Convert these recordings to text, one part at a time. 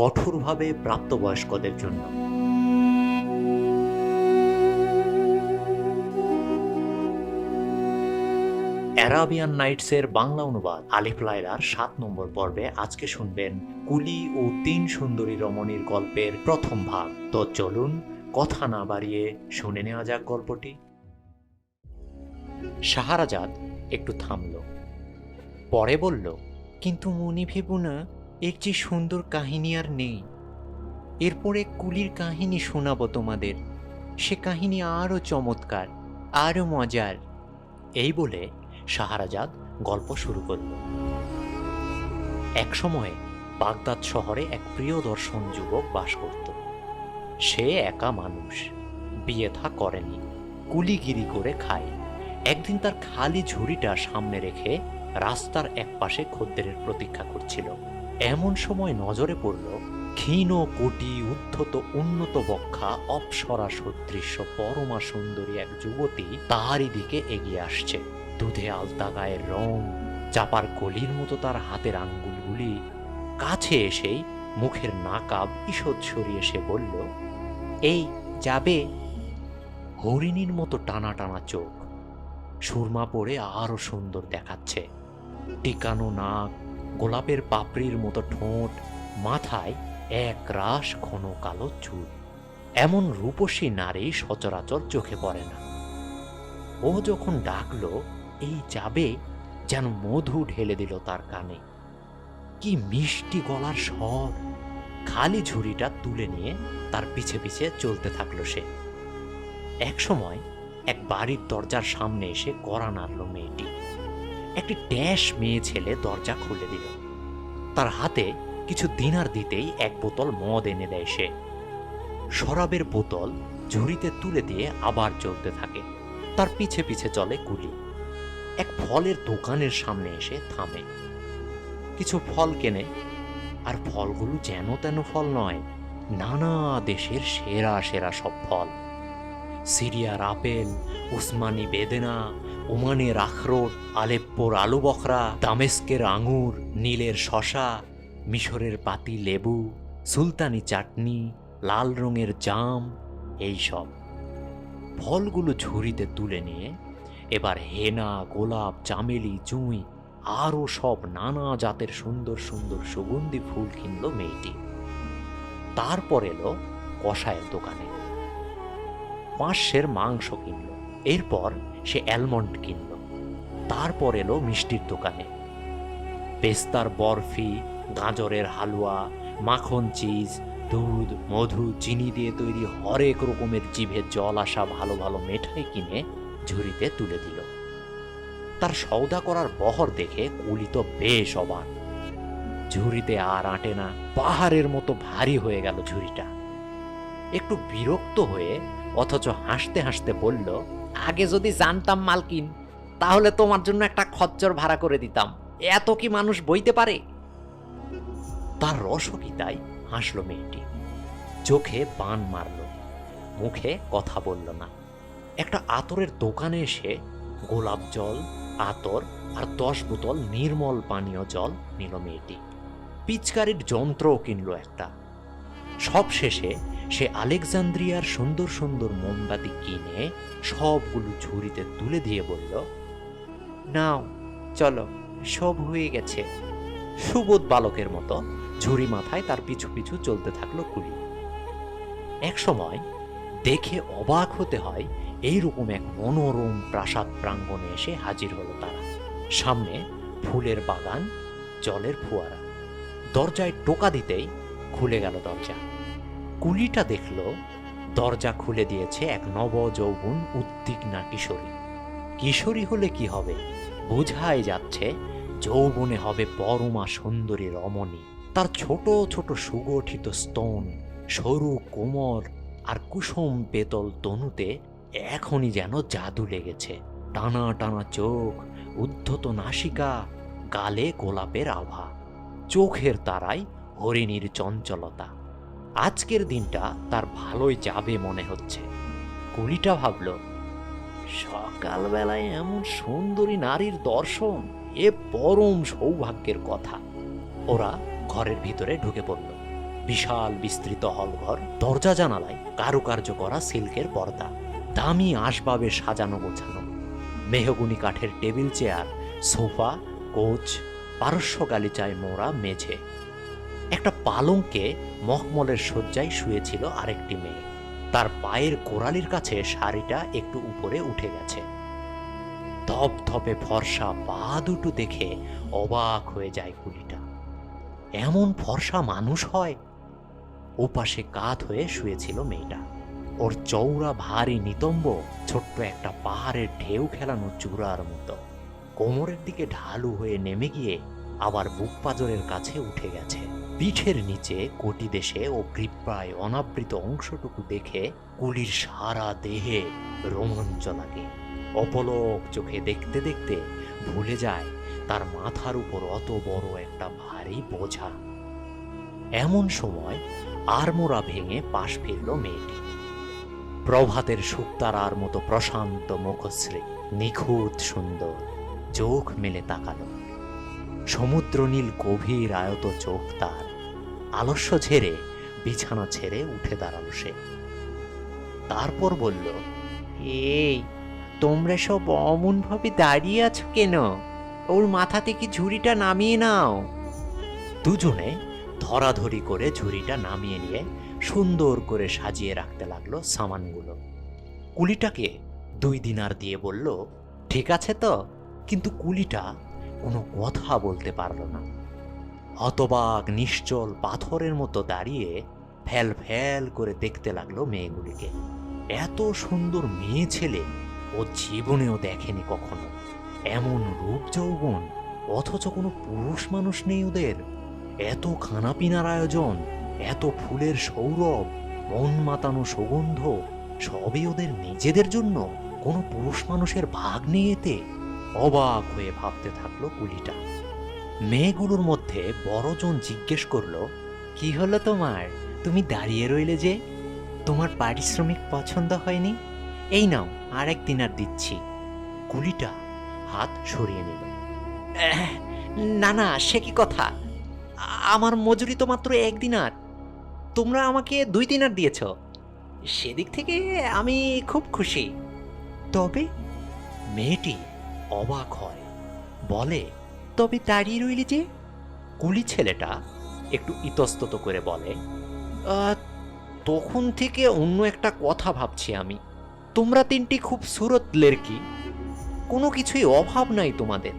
কঠোরভাবে প্রাপ্তবয়স্কদের জন্য। অ্যারাবিয়ান নাইটসের বাংলা অনুবাদ আলিফ লাইলার সাত নম্বর পর্বে আজকে শুনবেন কুলি ও তিন সুন্দরী রমণীর গল্পের প্রথম ভাগ। তো চলুন কথা না বাড়িয়ে শুনে নেওয়া যাক গল্পটি। সাহারাজাদ একটু থামল। পরে বলল, কিন্তু মনে ভেবো না এর যে সুন্দর কাহিনী আর নেই। এরপরে কুলির কাহিনী শোনাবো তোমাদের। সে কাহিনী আরও চমৎকার, আরও মজার। এই বলে শাহরাজাদ গল্প শুরু করল। এক সময়ে বাগদাদ শহরে এক প্রিয় দর্শন যুবক বাস করত। সে একা মানুষ, বিয়ে থা করেনি, কুলিগিরি করে খায়। একদিন তার খালি ঝুড়িটা সামনে রেখে রাস্তার এক পাশে খদ্দেরের প্রতীক্ষা করছিল। এমন সময় নজরে পড়ল ক্ষীণ কোটি উদ্ধত উন্নত বক্ষা অপসরা সদৃশ্য পরমা সুন্দরী এক যুবতী তারই দিকে এগিয়ে আসছে। দুধে আলতা গায়ের রং, চাপার গলির মতো তার হাতের আঙ্গুলগুলি। কাছে এসেই মুখের নাকাব ঈষৎ সরিয়ে সে বলল, এই যাবে? হরিণীর মতো টানা টানা চোখ। সুরমা পরে আরও সুন্দর দেখাচ্ছে। টিকানো নাক গোলাপের পাপড়ির মতো ঠোঁট, মাথায় এক রাস ঘন কালো চুল। এমন রূপসী নারী সচরাচর চোখে পড়ে না। ও যখন ডাকলো, এই যাবে যেন মধু ঢেলে দিল তার কানে। কি মিষ্টি গলার স্বর! খালি ঝুড়িটা তুলে নিয়ে তার পিছে পিছে চলতে থাকল সে। এক সময় এক বাড়ির দরজার সামনে এসে কড়া নাড়ল মেয়েটি। একটি ড্যাশ মেয়ে ছেলে দরজা খুলে দিল। তার হাতে কিছু দিনার দিতেই এক বোতল মদ এনে দেয় সে। শরাবের বোতল ঝুড়িতে তুলে দিয়ে আবার চলতে থাকে। তার পিছে পিছে চলে কুলি। এক ফলের দোকানের সামনে এসে থামে। কিছু ফল কেনে, আর ফলগুলো যেন তেন ফল নয়, নানা দেশের সেরা সেরা সব ফল। সিরিয়ার আপেল, উসমানি বেদেনা ওমানের আখরোট আলেপ্পোর আলু বখরা দামেস্কের আঙুর, নীলের শশা, মিশরের পাতি লেবু, সুলতানি চাটনি, লাল রঙের জাম এইসব ফলগুলো ঝুড়িতে তুলে নিয়ে এবার হেনা, গোলাপ, চামেলি জুঁই আরও সব নানা জাতের সুন্দর সুন্দর সুগন্ধি ফুল কিনল মেয়েটি। তারপর এলো কষায়ের দোকানে। পাঁচশের মাংস কিনল। এরপর সে অ্যালমন্ড কিনল। তারপর এলো মিষ্টির দোকানে। পেস্তার বরফি, গাজরের হালুয়া, মাখন চিজ, দুধ, মধু, চিনি দিয়ে তৈরি হরেক রকমের জিভে জল আসা ভালো ভালো মেঠাই কিনে ঝুড়িতে তুলে দিল। তার সওদা করার বহর দেখে কুলি তো বেশ অবাক। ঝুড়িতে আর আঁটে না, পাহাড়ের মতো ভারী হয়ে গেল ঝুড়িটা। একটু বিরক্ত হয়ে অথচ হাসতে হাসতে বলল আগে যদি জানতাম মালকিন, তাহলে তোমার জন্য একটা খচ্চর ভাড়া করে দিতাম। এত কি মানুষ বইতে পারে? তার রসও কি তাই? হাসলো মেয়েটি। চোখে বান মারল। মুখে কথা বলল না। একটা আতরের দোকানে এসে গোলাপ জল, আতর আর দশ বোতল নির্মল পানীয় জল নিল মেয়েটি। পিচকারির যন্ত্রও কিনল একটা। সব শেষে সে আলেকজান্দ্রিয়ার সুন্দর সুন্দর মোমবাতি কিনে সবগুলো ঝুড়িতে তুলে দিয়ে বলল, নাও, চলো, সব হয়ে গেছে। সুবোধ বালকের মতো ঝুড়ি মাথায় তার পিছু পিছু চলতে থাকল কুলি এক সময় দেখে অবাক হতে হয়, এইরকম এক মনোরম প্রাসাদ প্রাঙ্গণে এসে হাজির হলো তারা। সামনে ফুলের বাগান, জলের ফোয়ারা। দরজায় টোকা দিতেই খুলে গেল দরজা। কুলিটা দেখল, দরজা খুলে দিয়েছে এক নব যৌবন উদ্বিগ্না কিশোরী। কিশোরী হলে কি হবে? বোঝাই যাচ্ছে যৌবনে হবে পরমা সুন্দরী রমণী। তার ছোট ছোট সুগঠিত স্তন, সরু কোমর আর কুসুম পেতল তনুতে এখনই যেন জাদু লেগেছে। টানা টানা চোখ, উদ্ধত নাসিকা, গালে গোলাপের আভা। চোখের তারায় হরিণীর চঞ্চলতা। আজকের দিনটা তার ভালোই যাবে মনে হচ্ছে। কুড়িটা ভাবল, সকালবেলায় এমন সুন্দরী নারীর দর্শন, এ পরম সৌভাগ্যের কথা। ওরা ঘরের ভিতরে ঢুকে পড়ল। বিশাল বিস্তৃত হলঘর, দরজা জানালায় কারুকার্য করা সিল্কের পর্দা, দামি আসবাবে সাজানো গোছানো, মেহগুনি কাঠের টেবিল চেয়ার, সোফা, কোচ, পারস্য গালিচায় মোড়া মেঝে। একটা পালঙ্কে মখমলের শয্যায় শুয়েছিল আরেকটি মেয়ে। তার পায়ের গোড়ালির কাছে শাড়িটা একটু উপরে উঠে গেছে। ধপধপে ফর্সা পা দুটো দেখে অবাক হয়ে যায় কুলিটা। এমন ফর্সা মানুষ হয়? ওপাশে কাত হয়ে শুয়েছিল মেয়েটা। ওর চৌড়া ভারী নিতম্ব, ছোট্ট একটা পাহাড়ের ঢেউ খেলানো চূড়ার মতো। কোমরের দিকে ঢালু হয়ে নেমে গিয়ে আবার বুক পাজরের কাছে উঠে গেছে। পিঠের নিচে কোটি দেশে ও কৃপায় অনাবৃত অংশটুকু দেখে কুলির সারা দেহে রোমাঞ্চ লাগে অপলক চোখে দেখতে দেখতে ভুলে যায় তার মাথার উপর অত বড় একটা ভারী বোঝা। এমন সময় আড়মোড়া ভেঙে পাশ ফিরল মেয়েটি। প্রভাতের শুক্তারার মতো প্রশান্ত মুখশ্রী, নিখুঁত সুন্দর, চোখ মেলে তাকালো। সমুদ্র নীল গভীর আয়ত চোখ তার। আলস্য ঝেড়ে, বিছানা ছেড়ে উঠে দাঁড়াল সে। তারপর বলল, এই, তোমরা সব অমনভাবে দাঁড়িয়ে আছো কেন? ওর মাথা থেকে ঝুড়িটা নামিয়ে নাও? দুজনে ধরাধরি করে ঝুড়িটা নামিয়ে নিয়ে সুন্দর করে সাজিয়ে রাখতে লাগল সামানগুলো। কুলিটাকে দুই দিনার দিয়ে বলল, ঠিক আছে তো, কিন্তু কুলিটা কোনো কথা বলতে পারল না। হতবাক, নিশ্চল পাথরের মতো দাঁড়িয়ে ফ্যাল ফ্যাল করে দেখতে লাগল মেয়েগুলিকে। এত সুন্দর মেয়ে ছেলে ও জীবনেও দেখেনি কখনো। এমন রূপ যৌবন, অথচ কোনো পুরুষ মানুষ নেই ওদের। এত খানাপিনার আয়োজন, এত ফুলের সৌরভ, মন মাতানো সুগন্ধ, সবই ওদের নিজেদের জন্য। কোনো পুরুষ মানুষের ভাগ নেই এতে। অবাক হয়ে ভাবতে থাকল কুলিটা। মেয়েগুলোর মধ্যে বড়জন জিজ্ঞেস করল, কি হলো তোমার? তুমি দাঁড়িয়ে রইলে যে? তোমার পারিশ্রমিক পছন্দ হয়নি? এই নাও আর আরেক দিনার দিচ্ছি। কুলিটা হাত সরিয়ে নিল। না না, সে কি কথা? আমার মজুরি তো মাত্র এক দিনার। তোমরা আমাকে দুই দিনার দিয়েছ। সেদিক থেকে আমি খুব খুশি। তবে? মেয়েটি অবাক হয়। বলে তবে দাঁড়িয়ে রইলি যে? কুলি ছেলেটা একটু ইতস্তত করে বলে তখন থেকে অন্য একটা কথা ভাবছি আমি। তোমরা তিনটি খুব সুরত লেরকি কোনো কিছুই অভাব নাই তোমাদের।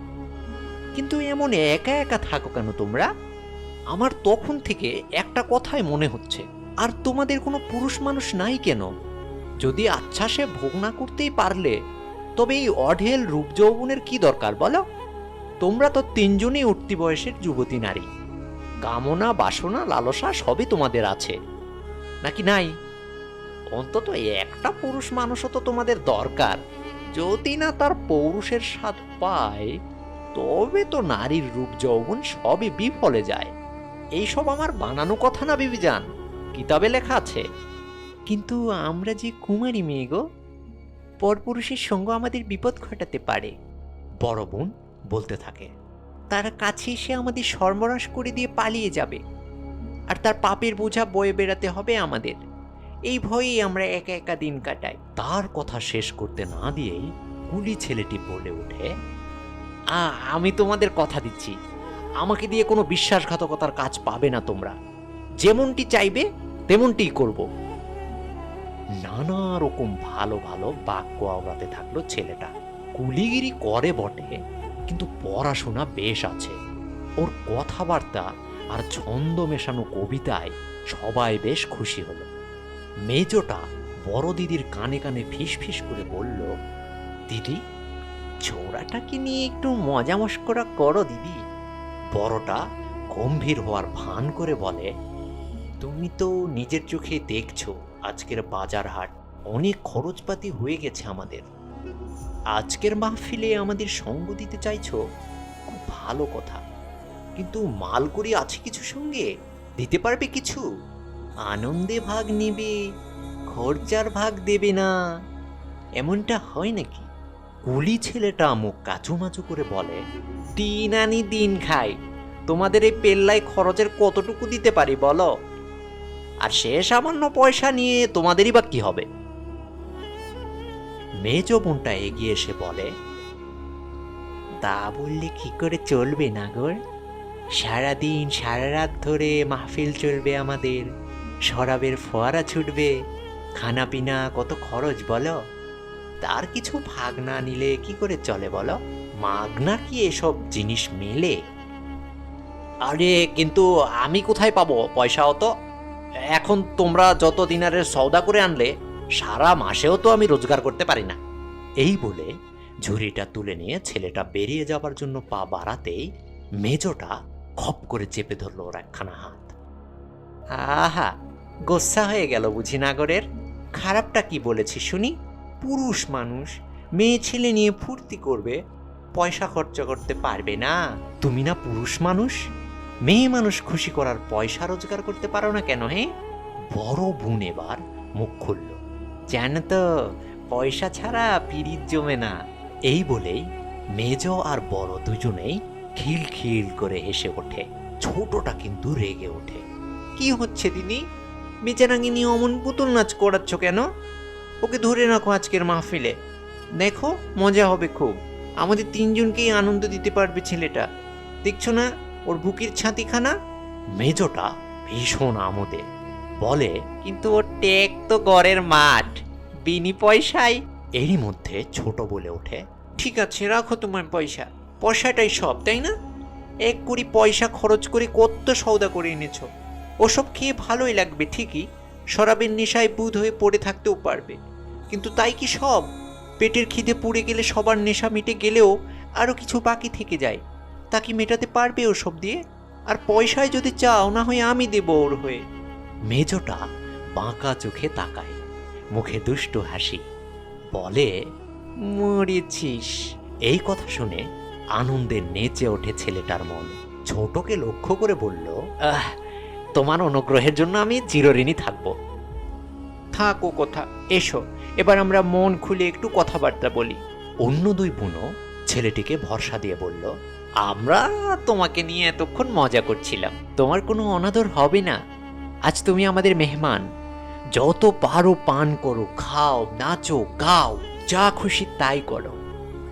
কিন্তু এমন একা একা থাকো কেন তোমরা? আমার তখন থেকে একটা কথাই মনে হচ্ছে, আর তোমাদের কোনো পুরুষ মানুষ নাই কেন? যদি আচ্ছাসে ভোগ না করতেই পারলে, তবে এই অঢেল রূপ যৌবনের কি দরকার বলো? তোমরা তো তিনজনই উঠতি বয়সের যুবতী নারী। কামনা, বাসনা, লালসা সবই তোমাদের আছে। নাকি নাই? অন্তত একটা পুরুষ মানুষও তো তোমাদের দরকার। যদি না তার পৌরুষের স্বাদ পায়, তবে তো নারীর রূপ যৌবন সবই বিফলে যায়। এইসব আমার বানানো কথা না, বিবিজান। কিতাবে লেখা আছে। কিন্তু আমরা যে কুমারী মেয়ে গো, পরপুরুষের সঙ্গ আমাদের বিপদ ঘটাতে পারে। বড় বোন বলতে থাকে। তার কাছে এসে আমাদের সর্বনাশ করে দিয়ে পালিয়ে যাবে। আর তার পাপের বোঝা বয়ে বেড়াতে হবে আমাদের। এই ভয়েই আমরা একা একা দিন কাটাই। তার কথা শেষ করতে না দিয়েই কুলি ছেলেটি বলে ওঠে আমি তোমাদের কথা দিচ্ছি। আমাকে দিয়ে কোনো বিশ্বাসঘাতকতার কাজ পাবে না তোমরা। যেমনটি চাইবে তেমনটিই করব। নানা রকম ভালো ভালো বাক্য আওড়াতে থাকল ছেলেটা। কুলিগিরি করে বটে। কিন্তু পড়াশোনা বেশ আছে। ওর কথাবার্তা আর ছন্দ মেশানো কবিতায় সবাই বেশ খুশি হলো। মেজোটা বড় দিদির কানে কানে ফিস ফিস করে বলল, দিদি ছোড়াটাকে নিয়ে একটু মজা মস্করা করো দিদি? বড়টা গম্ভীর হওয়ার ভান করে বলে, তুমি তো নিজের চোখে দেখছ, আজকের বাজার হাট অনেক খরচপাতি হয়ে গেছে আমাদের। আজকের মাহফিলে আমাদের সঙ্গ দিতে চাইছো? খুব ভালো কথা। কিন্তু মালকড়ি আছে কিছু সঙ্গে? দিতে পারবে কিছু? আনন্দে ভাগ নেবে, খরচার ভাগ দেবে না। এমনটা হয় নাকি? কুলি ছেলেটা মুখ কাচুমাচু করে বলে দিন আনি, দিন খাই। তোমাদের এই পেল্লায় খরচের কতটুকু দিতে পারি বলো? আর সে সামান্য পয়সা নিয়ে তোমাদেরই বা কি হবে? মেজ বোনটা এগিয়ে এসে বলে, তা বললে কি করে চলবে নাগর? সারাদিন সারা রাত ধরে মাহফিল চলবে আমাদের, শরাবের ফোয়ারা ছুটবে খানা পিনা কত খরচ বলো? তার কিছু ভাগ না নিলে কি করে চলে বলো? মাগনা কি এসব জিনিস মেলে? আরে, কিন্তু আমি কোথায় পাবো? পয়সা অত এখন তোমরা যত দিনারের সওদা করে আনলে সারা মাসেও তো আমি রোজগার করতে পারি না। এই বলে ঝুড়িটা তুলে নিয়ে ছেলেটা বেরিয়ে যাবার জন্য পা বাড়াতেই মেজোটা খপ করে চেপে ধরলো ওর একখানা হাত। আহা, গোসা হয়ে গেল বুঝি নাগরের। খারাপটা কি বলেছি শুনি? পুরুষ মানুষ, মেয়ে ছেলে নিয়ে ফুর্তি করবে, পয়সা খরচ করতে পারবে না। তুমি না পুরুষ মানুষ? মেয়ে মানুষ খুশি করার পয়সা রোজগার করতে পারো না কেন হে? বড় বোন এবার মুখ খুলল। জানো তো, পয়সা ছাড়া পিরিত জমে না। এই বলেই মেজ আর বড় দুজনেই খিল খিল করে হেসে ওঠে। ছোটটা কিন্তু রেগে ওঠে। কি হচ্ছে দিদি? বেচারাঙ্গি নিয়ে অমন পুতুল নাচ করাচ্ছ কেন? ওকে ধরে রাখো আজকের মাহফিলে। দেখো, মজা হবে খুব। আমাদের তিনজনকেই আনন্দ দিতে পারবে ছেলেটা। দেখছ না, ওর বুকের ছাতিখানা? মেজটা ভীষণ আমোদে। বলে কিন্তু ওর টেক তো গড়ের মাঠ বিনি পয়সায়? এরই মধ্যে ছোট বলে ওঠে ঠিক আছে রাখো তোমার পয়সা পয়সাটাই সব তাই না? এক কুড়ি পয়সা খরচ করে কত সৌদা করে এনেছো। ওসব খেয়ে ভালোই লাগবে ঠিকই শরাবের নেশায় বুধ হয়ে পড়ে থাকতেও পারবে। কিন্তু তাই কি সব? পেটের খিদে পুড়ে গেলে সবার নেশা মিটে গেলেও আরও কিছু বাকি থেকে যায়। তা কি মেটাতে পারবে ওসব দিয়ে? আর পয়সায় যদি চাও না হয় আমি দেব ওর হয়ে। মেজটা বাঁকা চোখে তাকায় মুখে দুষ্ট হাসি। বলে মরেছিস। এই কথা শুনে আনন্দে নেচে ওঠে ছেলেটার মন। ছোটকে লক্ষ্য করে বলল আহ তোমার অনুগ্রহের জন্য আমি চিরঋণী থাকব। থাকো কথা এসো এবার আমরা মন খুলে একটু কথাবার্তা বলি। অন্য দুই বুনো ছেলেটিকে ভরসা দিয়ে বলল আমরা তোমাকে নিয়ে এতক্ষণ মজা করছিলাম। তোমার কোনো অনাদর হবে না। আজ তুমি আমাদের মেহমান। যত পারো পান করো, খাও, নাচো, গাও, যা খুশি তাই করো।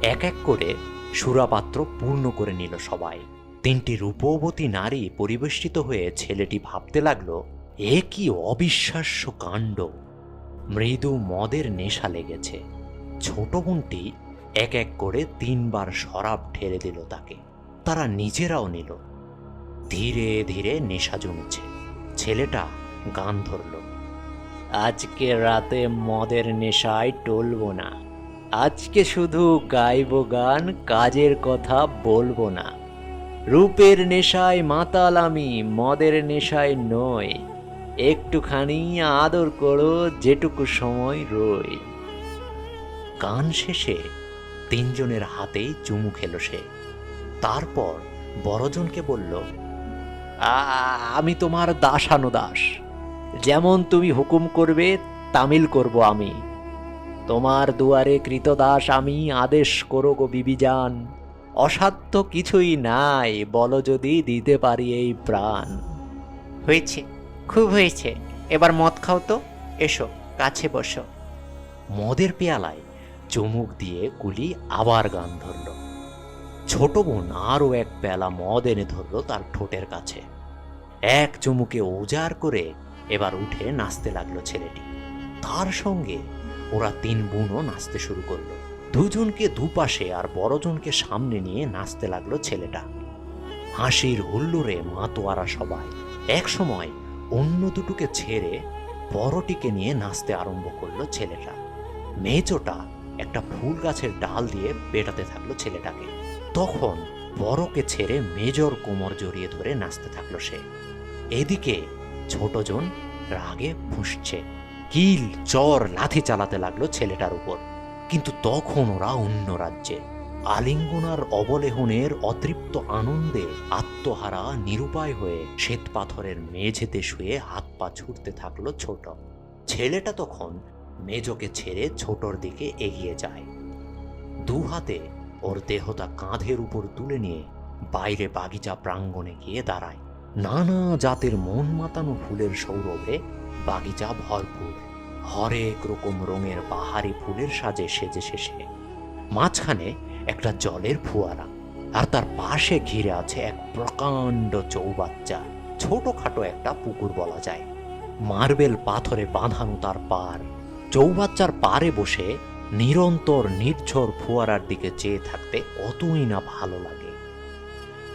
এক এক করে সুরাপাত্র পূর্ণ করে নিল সবাই। তিনটি রূপবতী নারী পরিবেষ্টিত হয়ে ছেলেটি ভাবতে লাগল, এ কি অবিশ্বাস্য কাণ্ড! মৃদু মদের নেশা লেগেছে। ছোট বোনটি এক এক করে তিনবার শরাব ঢেলে দিল তাকে। তারা নিজেরাও নিল। ধীরে ধীরে নেশা জমেছে। ছেলেটা গান ধরল। আজকে রাতে মদের নেশায় টলবো না। আজকে শুধু গাইবো গান, কাজের কথা বলব না। রূপের নেশায় মাতাল আমি, মদের নেশায় নয় একটুখানি আদর করো, যেটুকু সময় রই। গান শেষে তিনজনের হাতেই চুমু খেলো সে। তারপর বড়জনকে বলল "আ- আমি তোমার দাসানুদাস। যেমন তুমি হুকুম করবে তামিল করব আমি। তোমার দুয়ারে কৃতদাস আমি আদেশ করো গো বিবিজান। অসাধ্য কিছুই নাই বলো যদি দিতে পারি এই প্রাণ। হয়েছে খুব হয়েছে। এবার মদ খাও তো এসো কাছে বসো। মদের পেয়ালায় চুমুক দিয়ে কুলি আবার গান ধরল। ছোট বোন আরও এক পেয়ালা মদ এনে ধরল তার ঠোঁটের কাছে। এক চুমুকে উজাড় করে এবার উঠে নাচতে লাগল ছেলেটি। তার সঙ্গে ওরা তিন বোনও নাচতে শুরু করল। দুজনকে দুপাশে আর বড়জনকে সামনে নিয়ে নাচতে লাগল ছেলেটা। হাসির হুল্লোড়ে মাতোয়ারা সবাই। এক সময় অন্য দুটোকে ছেড়ে বড়টিকে নিয়ে নাচতে আরম্ভ করল ছেলেটা। মেজোটা একটা ফুল গাছের ডাল দিয়ে পেটাতে থাকল ছেলেটাকে। তখন বড়কে ছেড়ে মেজর কোমর জড়িয়ে ধরে নাচতে থাকল সে। এদিকে ছোটজন রাগে ফুঁসছে। কিল, চর, লাথি চালাতে লাগল ছেলেটার উপর। কিন্তু তখন ওরা অন্য রাজ্যে। আলিঙ্গনার অবলেহনের অতৃপ্ত আনন্দে আত্মহারা, নিরুপায় হয়ে শ্বেত পাথরের মেঝেতে শুয়ে হাত পা ছুটতে থাকল ছোট। ছেলেটা তখন মেজকে ছেড়ে ছোটর দিকে এগিয়ে যায়। দু হাতে ওর দেহটা কাঁধের উপর তুলে নিয়ে বাইরে বাগিচা প্রাঙ্গণে গিয়ে দাঁড়ায়। নানা জাতের মন মাতানো ফুলের সৌরভে বাগিচা ভরপুর। হরেক রকম রঙের বাহারি ফুলের সাজে সেজে শেষে। মাঝখানে একটা জলের ফোয়ারা, আর তার পাশে ঘিরে আছে এক প্রকাণ্ড চৌবাচ্চা, ছোটখাটো একটা পুকুর বলা যায়। মার্বেল পাথরে বাঁধানো তার পার। চৌবাচ্চার পারে বসে নিরন্তর নির্ঝর ফোয়ারার দিকে চেয়ে থাকতে কতই না ভালো লাগে।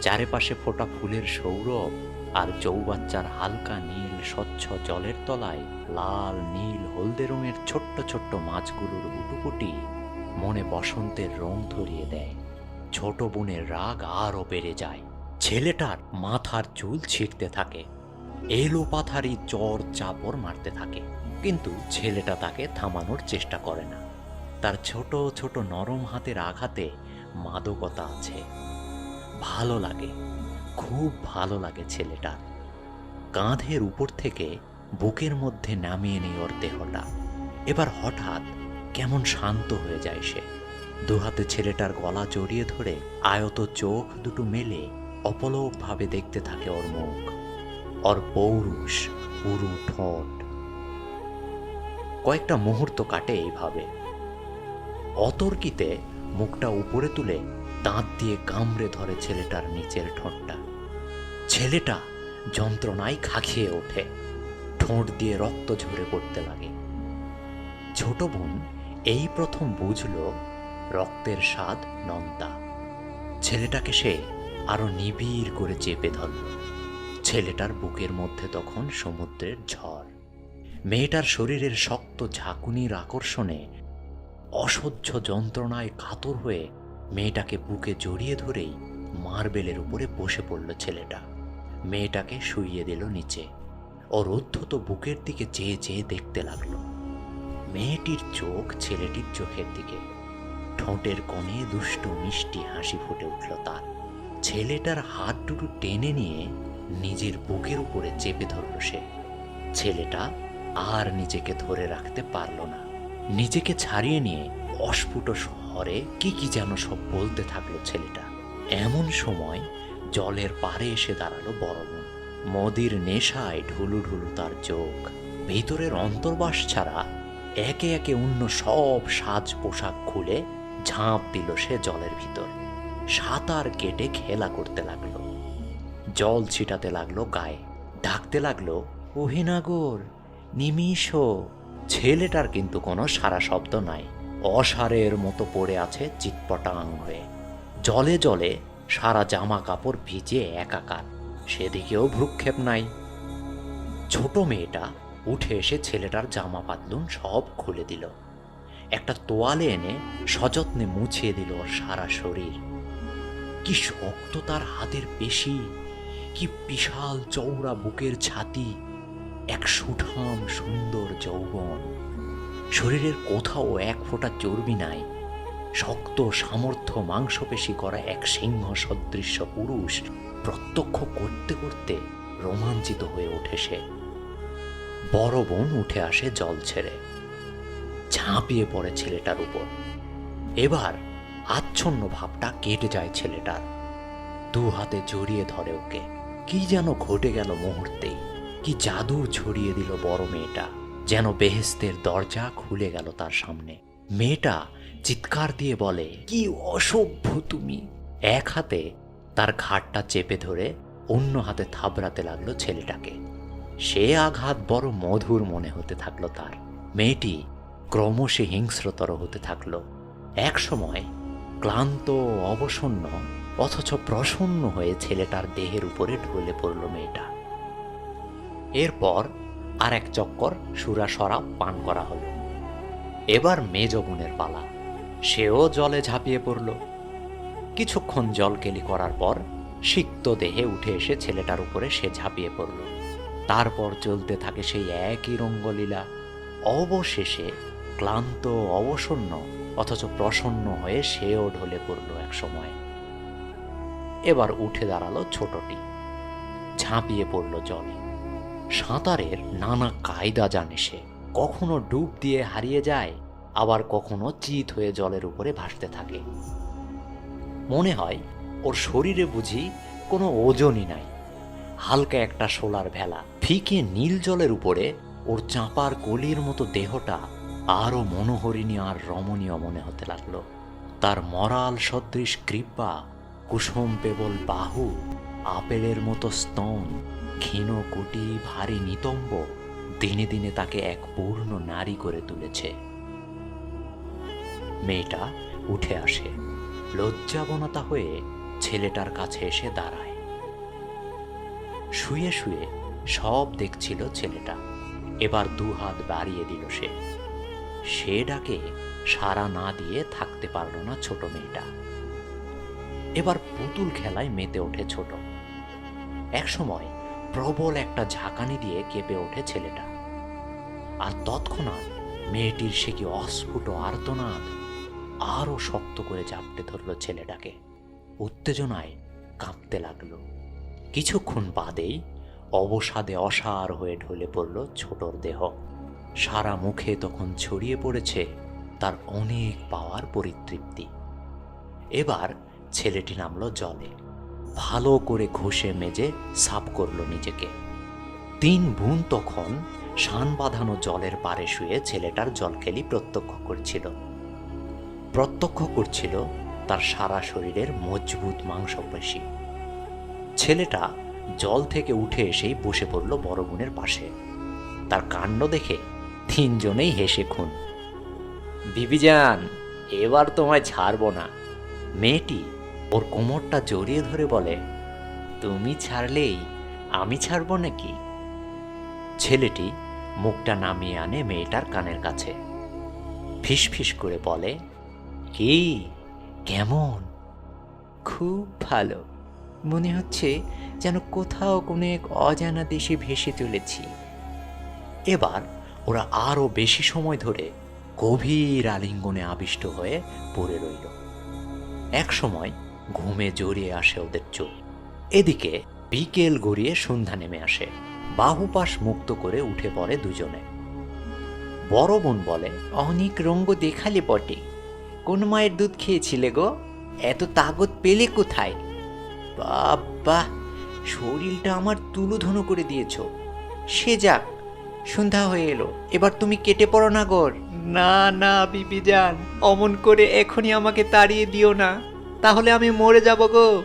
চারিপাশে ফোটা ফুলের সৌরভ আর চৌবাচ্চার হালকা নীল স্বচ্ছ জলের তলায় লাল, নীল, হলদে রঙের ছোট্ট ছোট্ট মাছগুলোর উটুকুটি মনে বসন্তের রং ধরিয়ে দেয়। ছোট বোনের রাগ আরও বেড়ে যায়। ছেলেটার মাথার চুল ছিঁড়তে থাকে। এলো পাথারি জ্বর চাপড় মারতে থাকে। কিন্তু ছেলেটা তাকে থামানোর চেষ্টা করে না। তার ছোট ছোট নরম হাতের আঘাতে মাদকতা আছে। ভালো লাগে, খুব ভালো লাগে ছেলেটার কাঁধের উপর থেকে বুকের মধ্যে নামিয়ে নেই ওর দেহটা। এবার হঠাৎ কেমন শান্ত হয়ে যায় সে। দুহাতে ছেলেটার গলা জড়িয়ে ধরে আয়ত চোখ দুটো মেলে অপলকভাবে দেখতে থাকে ওর মুখ। ওর পৌরুষ, পুরু, ঠোঁট। কয়েকটা মুহূর্ত কাটে এইভাবে। অতর্কিতে মুখটা উপরে তুলে দাঁত দিয়ে কামড়ে ধরে ছেলেটার নিচের ঠোঁটটা। ছেলেটা যন্ত্রণায় খাখিয়ে ওঠে। ঠোঁট দিয়ে রক্ত ঝরে পড়তে লাগে। ছোট বোন এই প্রথম বুঝল রক্তের স্বাদ নন্তা। ছেলেটাকে সে আরও নিবিড় করে চেপে ধরল। ছেলেটার বুকের মধ্যে তখন সমুদ্রের ঝড়। মেয়েটার শরীরের শক্ত ঝাঁকুনির আকর্ষণে অসহ্য যন্ত্রণায় কাতর হয়ে মেয়েটাকে বুকে জড়িয়ে ধরেই মার্বেলের উপরে বসে পড়ল ছেলেটা। মেয়েটাকে শুইয়ে দিল নিচে। ওর উদ্ধত বুকের দিকে চেয়ে চেয়ে দেখতে লাগল। মেয়েটির চোখ ছেলেটির চোখের দিকে। ঠোঁটের কোণে দুষ্ট মিষ্টি হাসি ফুটে উঠল তার। ছেলেটার হাত দুটো টেনে নিয়ে নিজের বুকের উপরে চেপে ধরল সে। ছেলেটা আর নিজেকে ধরে রাখতে পারল না। নিজেকে ছাড়িয়ে নিয়ে অস্ফুট শহরে কি কি যেন সব বলতে থাকল ছেলেটা। এমন সময় জলের পাড়ে এসে দাঁড়াল বড় বোন। মদির নেশায় ঢুলু ঢুলু তার চোখ। ভিতরের অন্তর্বাস ছাড়া একে একে অন্য সব সাজ পোশাক খুলে ঝাঁপ দিল সে জলের ভিতর। সাঁতার কেটে খেলা করতে লাগল। জল ছিটাতে লাগল গায়ে। ডাকতে লাগল অহিনাগর নিমিষ ছেলেটার কিন্তু কোনো সারা শব্দ নাই। অসারের মতো পড়ে আছে চিৎপটাং হয়ে। জলে জলে সারা জামা কাপড় ভিজে একাকার। সেদিকেও ভ্রুক্ষেপ নাই। ছোট মেয়েটা উঠে এসে ছেলেটার জামা পাতলুন সব খুলে দিল। একটা তোয়ালে এনে সযত্নে মুছিয়ে দিল ওর সারা শরীর। কি শক্ত তার হাতের পেশি, কি বিশাল চৌড়া বুকের ছাতি। এক সুঠাম সুন্দর যৌবন। শরীরের কোথাও এক ফোঁটা চর্বি নাই। শক্ত সামর্থ্য মাংসপেশি করা এক সিংহ সদৃশ্য পুরুষ প্রত্যক্ষ করতে করতে রোমাঞ্চিত হয়ে ওঠে সে। বড় বোন উঠে আসে জল ছেড়ে। ঝাঁপিয়ে পড়ে ছেলেটার উপর। এবার আচ্ছন্ন ভাবটা কেটে যায় ছেলেটার। দু হাতে জড়িয়ে ধরে ওকে। কি যেন ঘটে গেল মুহূর্তেই। কি জাদু ছড়িয়ে দিল বড় মেয়েটা? যেন বেহেস্তের দরজা খুলে গেল তার সামনে। মেয়েটা চিৎকার দিয়ে বলে, কি অসভ্য তুমি! এক হাতে তার ঘাটটা চেপে ধরে অন্য হাতে থাবড়াতে লাগল ছেলেটাকে। সে আঘাত বড় মধুর মনে হতে থাকল তার। মেয়েটি ক্রমশে হিংস্রতর হতে থাকল। এক সময় ক্লান্ত, অবসন্ন, অথচ প্রসন্ন হয়ে ছেলেটার দেহের উপরে ঢলে পড়ল মেয়েটা। এরপর আর এক চক্কর সুরা শরাব পান করা হলো। এবার মেজ বোনের পালা। সেও জলে ঝাঁপিয়ে পড়ল। কিছুক্ষণ জলকেলি করার পর সিক্ত দেহে উঠে এসে ছেলেটার উপরে সে ঝাঁপিয়ে পড়ল। তারপর চলতে থাকে সেই একই রঙ্গলীলা। অবশেষে ক্লান্ত, অবসন্ন, অথচ প্রসন্ন হয়ে সেও ঢলে পড়ল এক সময়। এবার উঠে দাঁড়াল ছোটটি। ঝাঁপিয়ে পড়ল জলে। সাঁতারের নানা কায়দা জানে সে। কখনো ডুব দিয়ে হারিয়ে যায়, আবার কখনো চিত হয়ে জলের উপরে ভাসতে থাকে। মনে হয় ওর শরীরে বুঝি কোনো ওজনই নাই। হালকা একটা সোলার ভেলা ফিকে নীল জলের উপরে ওর চাঁপার কলির মতো দেহটা আরও মনোহরিণী আর রমণীয় মনে হতে লাগল। তার মরাল সদৃশ কৃপা, কুসুম পেবল বাহু, আপেলের মতো স্তন ক্ষীণ কুটি ভারী নিতম্ব দিনে দিনে তাকে এক পূর্ণ নারী করে তুলেছে। মেয়েটা উঠে আসে, লজ্জাবনতা হয়ে ছেলেটার কাছে এসে দাঁড়ায়। শুয়ে শুয়ে সব দেখছিল ছেলেটা। এবার দু হাত বাড়িয়ে দিল সে। সে ডাকে সারা না দিয়ে থাকতে পারল না ছোট মেয়েটা। এবার পুতুল খেলায় মেতে ওঠে ছোট। একসময় প্রবল একটা ঝাঁকানি দিয়ে কেঁপে ওঠে ছেলেটা। আর তৎক্ষণাৎ মেয়েটির সে কি অস্ফুট আর্তনাদ আরও শক্ত করে চাপটে ধরল ছেলেটাকে। উত্তেজনায় কাঁপতে লাগল। কিছুক্ষণ বাদেই অবসাদে অসার হয়ে ঢলে পড়ল ছোটর দেহ। সারা মুখে তখন ছড়িয়ে পড়েছে তার অনেক পাওয়ার পরিতৃপ্তি। এবার ছেলেটি নামলো জলে। ভালো করে ঘষে মেজে সাফ করল নিজেকে। তিন বোন তখন শান বাঁধানো জলের পারে শুয়ে ছেলেটার জলকেলি প্রত্যক্ষ করছিল। প্রত্যক্ষ করছিল তার সারা শরীরের মজবুত মাংসপেশি। ছেলেটা জল থেকে উঠে এসেই বসে পড়ল বড় বোনের পাশে। তার কাণ্ড দেখে তিনজনেই হেসে খুন। বিবিজান, এবার তোমায় ছাড়বো না। মেয়েটি ওর কোমরটা জড়িয়ে ধরে বলে, তুমি ছাড়লেই আমি ছাড়বো নাকি? ছেলেটি মুখটা নামিয়ে আনে মেয়েটার কানের কাছে। ফিসফিস করে বলে, কি? কেমন? খুব ভালো। মনে হচ্ছে যেন কোথাও কোনো এক অজানা দেশে ভেসে চলেছি। এবার ওরা আরও বেশি সময় ধরে গভীর আলিঙ্গনে আবিষ্ট হয়ে পড়ে রইল। এক সময় ঘুমে জড়িয়ে আসে ওদের চোখ। এদিকে বিকেল গড়িয়ে সন্ধ্যা নেমে আসে। বাহুপাশ মুক্ত করে উঠে পড়ে দুজনে। বড় বোন বলে, অনেক রঙ্গ দেখালে বটে। কোন মায়ের দুধ খেয়েছিলে গো? এত তাগত পেলে কোথায়? বাবা শরীরটা আমার তুলোধনু করে দিয়েছ। সে যাক, সন্ধ্যা হয়ে এলো। এবার তুমি কেটে পড়ো না গর। না না বিবি যান অমন করে এখনই আমাকে তাড়িয়ে দিও না। তাহলে আমি মরে যাব গো।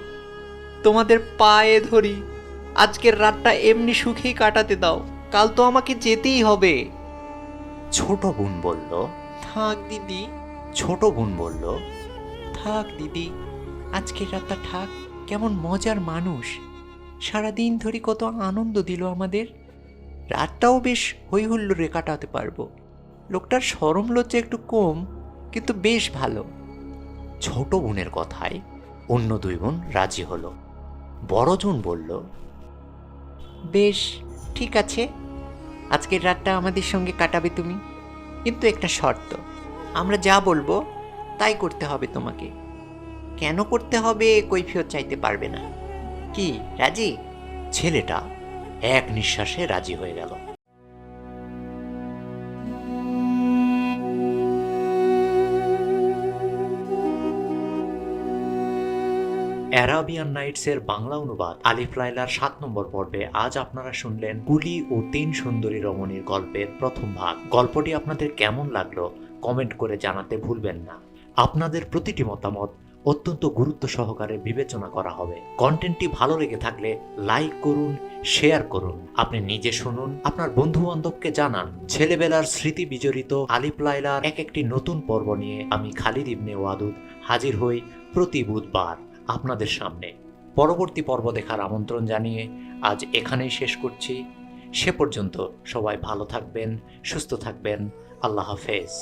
তোমাদের পায়ে ধরি। আজকের রাতটা এমনি সুখেই কাটাতে দাও। কাল তো আমাকে যেতেই হবে। ছোট বোন বলল থাক দিদি। ছোট বোন বলল থাক দিদি। আজকের রাতটা থাক কেমন মজার মানুষ। সারাদিন ধরে কত আনন্দ দিল আমাদের। রাতটাও বেশ হই হুল্লোড়ে কাটাতে পারব। লোকটার সরম লজ্জা একটু কম কিন্তু বেশ ভালো। ছোট বোনের কথায় অন্য দুই বোন রাজি হলো। বড়জন বলল, বেশ, ঠিক আছে। আজকের রাতটা আমাদের সঙ্গে কাটাবে তুমি। কিন্তু একটা শর্ত, আমরা যা বলব তাই করতে হবে তোমাকে। কেন করতে হবে কৈফিয়ত চাইতে পারবে না। কি, রাজি? ছেলেটা এক নিঃশ্বাসে রাজি হয়ে গেল। অ্যারাবিয়ান নাইটসের বাংলা অনুবাদ আলিফ লাইলার সাত নম্বর পর্বে আজ আপনারা শুনলেন কুলি ও তিন সুন্দরী রমণীর গল্পের প্রথম ভাগ। গল্পটি আপনাদের কেমন লাগল কমেন্ট করে জানাতে ভুলবেন না। আপনাদের প্রতিটি মতামত অত্যন্ত গুরুত্ব সহকারে বিবেচনা করা হবে। কন্টেন্টটি ভালো লেগে থাকলে লাইক করুন, শেয়ার করুন। আপনি নিজে শুনুন, আপনার বন্ধু বান্ধবকে জানান। ছেলেবেলার স্মৃতি বিজড়িত আলিফ লাইলার এক একটি নতুন পর্ব নিয়ে আমি খালিদ ইবনে ওয়াদুদ হাজির হই প্রতি বুধবার। আপনাদের সামনে। পরবর্তী পর্ব দেখার আমন্ত্রণ জানিয়ে আজ এখানেই শেষ করছি। সে পর্যন্ত সবাই ভালো থাকবেন, সুস্থ থাকবেন। আল্লাহ হাফেজ।